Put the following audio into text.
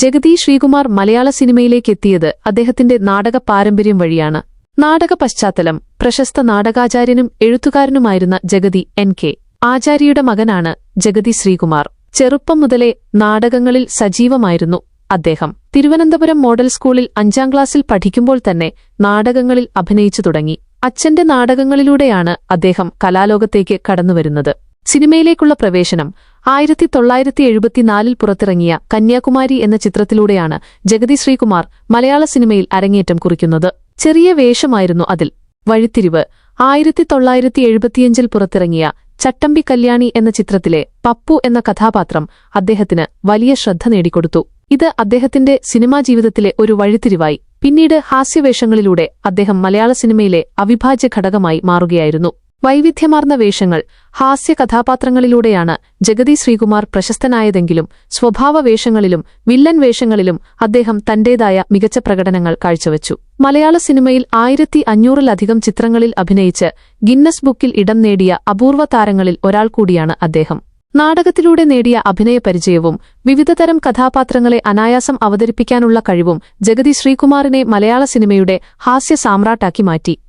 ജഗതി ശ്രീകുമാർ മലയാള സിനിമയിലേക്ക് എത്തിയത് അദ്ദേഹത്തിന്റെ നാടക പാരമ്പര്യം വഴിയാണ്. നാടക പശ്ചാത്തലം പ്രശസ്ത നാടകാചാര്യനും എഴുത്തുകാരനുമായിരുന്ന ജഗതി എൻ കെ. ആചാര്യയുടെ മകനാണ് ജഗതി ശ്രീകുമാർ. ചെറുപ്പം മുതലേ നാടകങ്ങളിൽ സജീവമായിരുന്നു അദ്ദേഹം. തിരുവനന്തപുരം മോഡൽ സ്കൂളിൽ അഞ്ചാം ക്ലാസ്സിൽ പഠിക്കുമ്പോൾ തന്നെ നാടകങ്ങളിൽ അഭിനയിച്ചു തുടങ്ങി. അച്ഛന്റെ നാടകങ്ങളിലൂടെയാണ് അദ്ദേഹം കലാലോകത്തേക്ക് കടന്നുവരുന്നത്. സിനിമയിലേക്കുള്ള പ്രവേശനം ആയിരത്തി തൊള്ളായിരത്തി എഴുപത്തിനാലിൽ പുറത്തിറങ്ങിയ കന്യാകുമാരി എന്ന ചിത്രത്തിലൂടെയാണ് ജഗതി ശ്രീകുമാർ മലയാള സിനിമയിൽ അരങ്ങേറ്റം കുറിക്കുന്നത്. ചെറിയ വേഷമായിരുന്നു അതിൽ. വഴിത്തിരിവ്. ആയിരത്തി തൊള്ളായിരത്തി എഴുപത്തിയഞ്ചിൽ പുറത്തിറങ്ങിയ ചട്ടമ്പി കല്യാണി എന്ന ചിത്രത്തിലെ പപ്പു എന്ന കഥാപാത്രം അദ്ദേഹത്തിന് വലിയ ശ്രദ്ധ നേടിക്കൊടുത്തു. ഇത് അദ്ദേഹത്തിന്റെ സിനിമാ ജീവിതത്തിലെ ഒരു വഴിത്തിരിവായി. പിന്നീട് ഹാസ്യവേഷങ്ങളിലൂടെ അദ്ദേഹം മലയാള സിനിമയിലെ അവിഭാജ്യ ഘടകമായി മാറുകയായിരുന്നു. വൈവിധ്യമാർന്ന വേഷങ്ങൾ ഹാസ്യ കഥാപാത്രങ്ങളിലൂടെയാണ് ജഗതി ശ്രീകുമാർ പ്രശസ്തനായതെങ്കിലും സ്വഭാവ വേഷങ്ങളിലും വില്ലൻ വേഷങ്ങളിലും അദ്ദേഹം തന്റേതായ മികച്ച പ്രകടനങ്ങൾ കാഴ്ചവച്ചു. മലയാള സിനിമയിൽ ആയിരത്തി അഞ്ഞൂറിലധികം ചിത്രങ്ങളിൽ അഭിനയിച്ച് ഗിന്നസ് ബുക്കിൽ ഇടം നേടിയ അപൂർവ താരങ്ങളിൽ ഒരാൾ കൂടിയാണ് അദ്ദേഹം. നാടകത്തിലൂടെ നേടിയ അഭിനയപരിചയവും വിവിധതരം കഥാപാത്രങ്ങളെ അനായാസം അവതരിപ്പിക്കാനുള്ള കഴിവും ജഗതി ശ്രീകുമാറിനെ മലയാള സിനിമയുടെ ഹാസ്യ സാമ്രാട്ടാക്കി മാറ്റി.